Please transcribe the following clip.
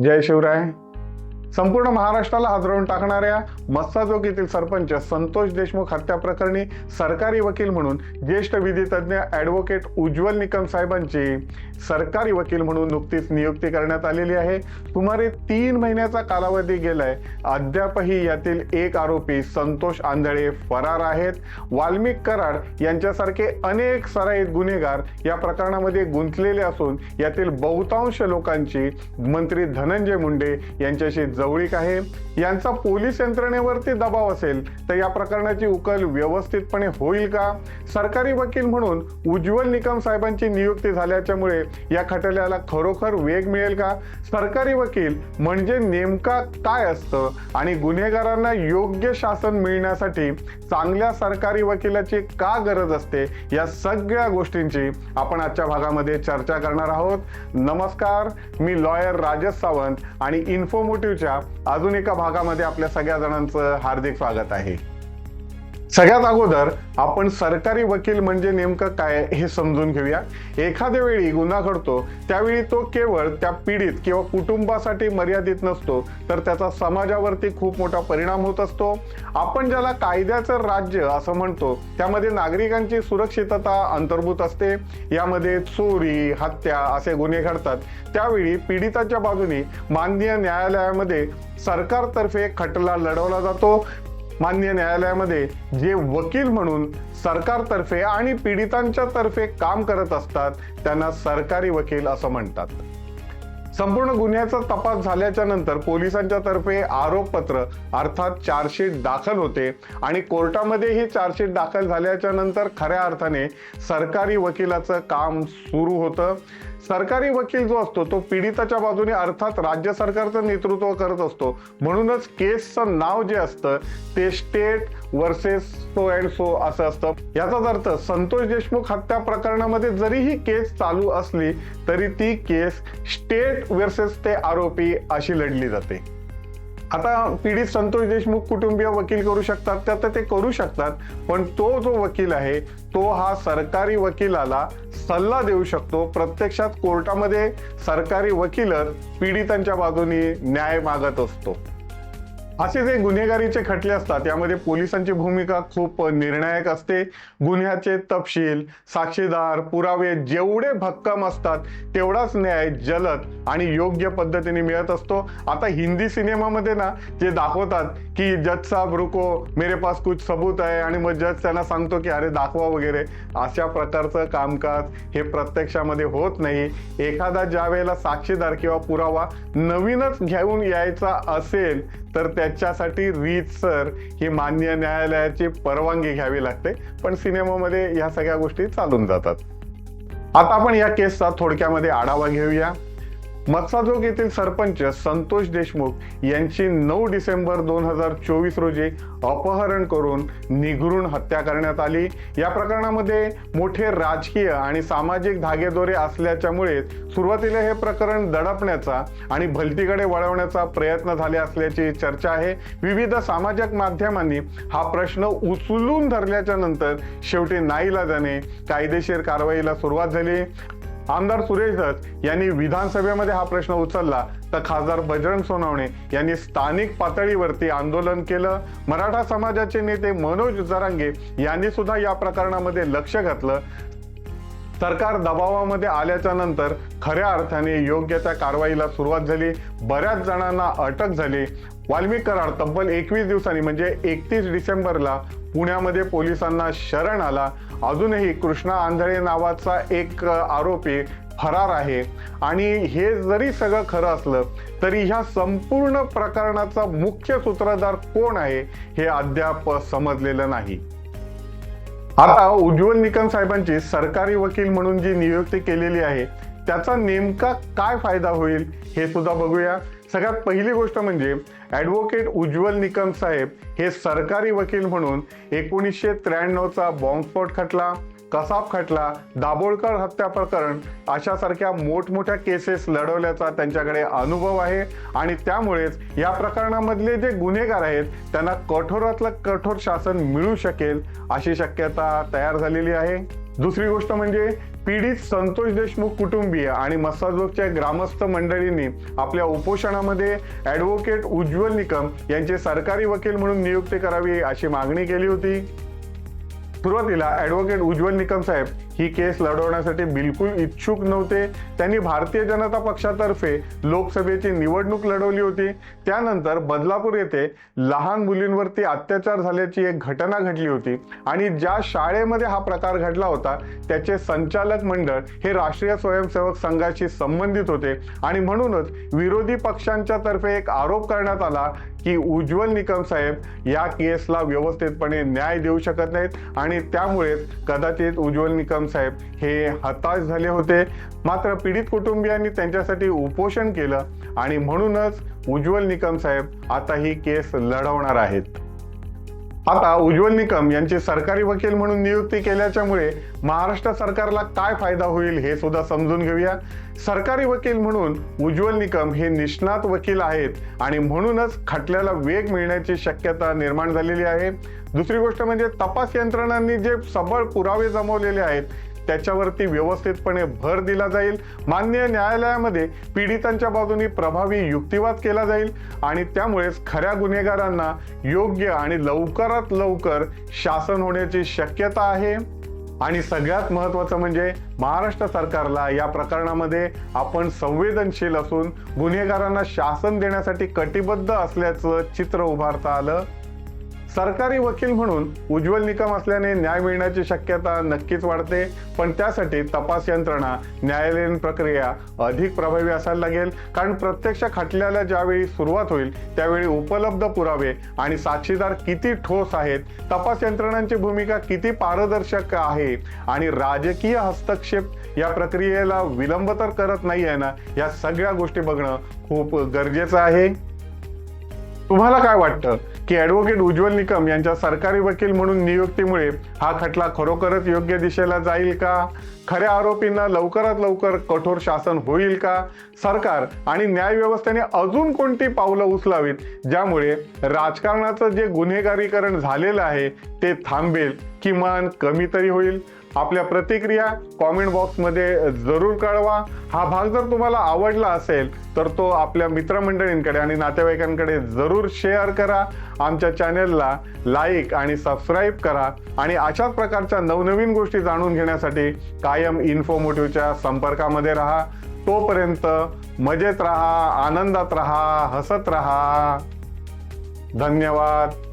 जय शिवराय. संपूर्ण महाराष्ट्राला हादरवून टाकणाऱ्या मस्साजोग येथील सरपंच संतोष देशमुख हत्या प्रकरणी सरकारी वकील म्हणून ज्येष्ठ विधितज्ञ ॲडव्होकेट उज्ज्वल निकम साहेबांची सरकारी वकील म्हणून नुकतीच नियुक्ती करण्यात आलेली आहे. सुमारे तीन महिन्याचा कालावधी गेलाय. अद्यापही यातील एक आरोपी संतोष आंधळे फरार आहेत. वाल्मिक कराड यांच्यासारखे अनेक सराईत गुन्हेगार या प्रकरणामध्ये गुंतलेले असून यातील बहुतांश लोकांची मंत्री धनंजय मुंडे यांच्याशी जवळीक आहे. यांचा पोलीस यंत्रणेवरती दबाव असेल तर या प्रकरणाची उकल व्यवस्थितपणे होईल का? सरकारी वकील म्हणून उज्ज्वल निकम साहेबांची नियुक्ती झाल्याच्यामुळे या खटल्याला खरोखर वेग मिळेल का? सरकारी वकील म्हणजे नेमका काय असतं? आणि गुन्हेगारांना योग्य शासन मिळण्यासाठी चांगल्या सरकारी वकिलाची का गरज असते? या सगळ्या गोष्टींची आपण आजच्या भागामध्ये चर्चा करणार आहोत. नमस्कार मी लॉयर राजेश सावंत आणि इन्फोमोटिव्हच्या अजून एका भागामध्ये आपल्या सगळ्या जणांचं हार्दिक स्वागत आहे. सगळ्यात अगोदर आपण सरकारी वकील म्हणजे नेमकं काय हे समजून घेऊया. एखाद्या वेळी गुन्हा घडतो त्यावेळी तो केवळ त्या पीडित किंवा कुटुंबासाठी मर्यादित नसतो तर त्याचा समाजावरती खूप मोठा परिणाम होत असतो. आपण ज्याला कायद्याचं राज्य असं म्हणतो त्यामध्ये नागरिकांची सुरक्षितता अंतर्भूत असते. यामध्ये चोरी हत्या असे गुन्हे घडतात. त्यावेळी पीडिताच्या बाजूने माननीय न्यायालयामध्ये सरकारतर्फे खटला लढवला जातो. मान्य न्यायालयामध्ये जे वकील म्हणून सरकारतर्फे आणि पीडितांच्या तर्फे काम करत असतात त्यांना सरकारी वकील असं म्हणतात. संपूर्ण गुन्ह्याचा तपास झाल्याच्यानंतर पोलिसांच्या तर्फे आरोपपत्र अर्थात चार्जशीट दाखल होते आणि कोर्टामध्ये ही चार्जशीट दाखल झाल्याच्यानंतर खऱ्या अर्थाने सरकारी वकिलाचं काम सुरू होतं. सरकारी वकील जो असतो तो पीडिताच्या बाजूने अर्थात राज्य सरकारचं नेतृत्व करत असतो. म्हणूनच केसचं नाव जे असतं ते state versus so and so असं असतं. याचाच अर्थ संतोष देशमुख हत्या प्रकरणामध्ये जरी ही केस चालू असली तरी ती केस स्टेट वर्सेस ते आरोपी अशी लढली जाते. आता पीडित संतोष देशमुख कुटुंबीय वकील करू शकतात तर ते करू शकतात पण तो जो वकील आहे तो हा सरकारी वकिलाला सल्ला देऊ शकतो. प्रत्यक्षात कोर्टामध्ये सरकारी वकीलच पीडितांच्या बाजूने न्याय मागत असतो. असे जे गुन्हेगारीचे खटले असतात यामध्ये पोलिसांची भूमिका खूप निर्णायक असते. गुन्ह्याचे तपशील साक्षीदार पुरावे जेवढे भक्कम असतात तेवढाच न्याय जलद आणि योग्य पद्धतीने मिळत असतो. आता हिंदी सिनेमामध्ये ना जे दाखवतात की जज साहेब रुको मेरे पास कुछ सबूत आहे आणि मग जज त्यांना सांगतो की अरे दाखवा वगैरे. अशा प्रकारचं कामकाज हे प्रत्यक्षामध्ये होत नाही. एखादा ज्या वेळेला साक्षीदार किंवा पुरावा नवीनच घेऊन यायचा असेल तर त्याच्यासाठी रीतसर ही मान्य न्यायालयाची परवानगी घ्यावी लागते. पण सिनेमामध्ये ह्या सगळ्या गोष्टी चालून जातात. आता आपण या केसचा थोडक्यामध्ये आढावा घेऊया. मत्साजोग येथील सरपंच संतोष देशमुख यांची नऊ डिसेंबर दोन हजार चोवीस रोजी अपहरण करून निघरून हत्या करण्यात आली. या प्रकरणामध्ये मोठे राजकीय आणि सामाजिक धागेदोरे असल्याच्यामुळे सुरुवातीला हे प्रकरण दडपण्याचा आणि भलतीकडे वळवण्याचा प्रयत्न झाले असल्याची चर्चा आहे. विविध सामाजिक माध्यमांनी हा प्रश्न उचलून धरल्याच्या नंतर शेवटी नाईलाजाने कायदेशीर कारवाईला सुरुवात झाली. आमदार सुरेश दत्त यांनी विधानसभेमध्ये हा प्रश्न उचलला. तर खासदार बजरंग सोनवणे यांनी स्थानिक पातळीवरती आंदोलन केलं. मराठा समाजाचे नेते मनोज जरांगे यांनी सुद्धा या प्रकरणामध्ये लक्ष घातलं. सरकार दबावामध्ये आल्याच्यानंतर खऱ्या अर्थाने योग्य त्या कारवाईला सुरुवात झाली. बऱ्याच जणांना अटक झाली. वाल्मिक कराड तब्बल एकवीस दिवसांनी म्हणजे एकतीस डिसेंबरला पुण्यामध्ये पोलिसांना शरण आला. अजूनही कृष्णा आंधळे नावाचा एक आरोपी फरार आहे. आणि हे जरी सगळं खरं असलं तरी ह्या संपूर्ण प्रकरणाचा मुख्य सूत्रधार कोण आहे हे अद्याप समजलेलं नाही. आता उज्ज्वल निकम साहेबांची सरकारी वकील म्हणून जी नियुक्ती केलेली आहे त्याचा नेमका काय फायदा होईल हे सुद्धा बघूया. सगळ्यात पहिली गोष्ट म्हणजे ॲडव्होकेट उज्ज्वल निकम साहेब हे सरकारी वकील म्हणून एकोणीसशे त्र्याण्णवचा बॉम्बस्फोट खटला कसाब खटला दाभोळकर हत्या प्रकरण अशासारख्या मोठमोठ्या केसेस लढवल्याचा त्यांच्याकडे अनुभव आहे. आणि त्यामुळेच या प्रकरणामधले जे गुन्हेगार आहेत त्यांना कठोरातलं कठोर शासन मिळू शकेल अशी शक्यता तयार झालेली आहे. दुसरी गोष्ट म्हणजे पीडित संतोष देशमुख कुटुंबीय आणि मसाजोगच्या ग्रामस्थ मंडळींनी आपल्या उपोषणामध्ये ॲडव्होकेट उज्ज्वल निकम यांचे सरकारी वकील म्हणून नियुक्ती करावी अशी मागणी केली होती. सुरुवातीला ॲडव्होकेट उज्ज्वल निकम साहेब ही केस लढवण्यासाठी बिलकुल इच्छुक नव्हते. त्यांनी भारतीय जनता पक्षातर्फे लोकसभेची निवडणूक लढवली होती. त्यानंतर बदलापूर येथे लहान मुलींवरती अत्याचार झाल्याची एक घटना घडली होती आणि ज्या शाळेमध्ये हा प्रकार घडला होता त्याचे संचालक मंडळ हे राष्ट्रीय स्वयंसेवक संघाशी संबंधित होते आणि म्हणूनच विरोधी पक्षांच्या तर्फे एक आरोप करण्यात आला की उज्ज्वल निकम साहेब या केसला व्यवस्थितपणे न्याय देऊ शकत नाहीत आणि त्यामुळेच कदाचित उज्ज्वल निकम साहेब हे हताश झाले होते. मात्र पीडित कुटुंबियांनी त्यांच्यासाठी उपोषण केलं आणि म्हणूनच उज्ज्वल निकम साहेब आता ही केस लढवणार आहेत. आता उज्ज्वल निकम यांची सरकारी वकील म्हणून नियुक्ती केल्याच्यामुळे महाराष्ट्र सरकारला काय फायदा होईल हे सुद्धा समजून घेऊया. सरकारी वकील म्हणून उज्ज्वल निकम हे निष्णात वकील आहेत आणि म्हणूनच खटल्याला वेग मिळण्याची शक्यता निर्माण झालेली आहे. दुसरी गोष्ट म्हणजे तपास यंत्रणांनी जे सबळ पुरावे जमवलेले आहेत त्याच्यावरती व्यवस्थितपणे भर दिला जाईल. मान्य न्यायालयामध्ये पीडितांच्या बाजूनी प्रभावी युक्तिवाद केला जाईल आणि त्यामुळेच खऱ्या गुन्हेगारांना योग्य आणि लवकरात लवकर शासन होण्याची शक्यता आहे. आणि सगळ्यात महत्त्वाचं म्हणजे महाराष्ट्र सरकारला या प्रकरणामध्ये आपण संवेदनशील असून गुन्हेगारांना शासन देण्यासाठी कटिबद्ध असल्याचं चित्र उभारता आलं. सरकारी वकील म्हणून उज्ज्वल निकम असल्याने न्याय मिळण्याची शक्यता नक्कीच वाढते पण त्यासाठी तपास यंत्रणा न्यायालयीन प्रक्रिया अधिक प्रभावी असायला लागेल. कारण प्रत्यक्ष खटल्याला ज्यावेळी सुरुवात होईल त्यावेळी उपलब्ध पुरावे आणि साक्षीदार किती ठोस आहेत तपास यंत्रणांची भूमिका किती पारदर्शक आहे आणि राजकीय हस्तक्षेप या प्रक्रियेला विलंब तर करत नाही आहे ना या सगळ्या गोष्टी बघणं खूप गरजेचं आहे. तुम्हाला काय वाटतं? की ॲडव्होकेट उज्ज्वल निकम यांच्या सरकारी वकील म्हणून नियुक्तीमुळे हा खटला खरोखरच योग्य दिशेला जाईल का? खऱ्या आरोपींना लवकरात लवकर कठोर शासन होईल का? सरकार आणि न्याय व्यवस्थेने अजून कोणती पावलं उचलावीत? ज्यामुळे राजकारणाचं जे गुन्हेगारीकरण झालेलं आहे ते थांबेल किमान कमी तरी होईल. आपल्या प्रतिक्रिया कॉमेंट बॉक्समध्ये जरूर कळवा. हा भाग जर तुम्हाला आवडला असेल तर तो आपल्या मित्रमंडळींकडे आणि नातेवाईकांकडे जरूर शेअर करा. आमच्या चॅनेलला लाईक आणि सबस्क्राईब करा. आणि अशाच प्रकारच्या नवनवीन गोष्टी जाणून घेण्यासाठी कायम इन्फोमोटिव्हच्या संपर्कामध्ये राहा. तोपर्यंत मजेत राहा आनंदात राहा हसत राहा. धन्यवाद.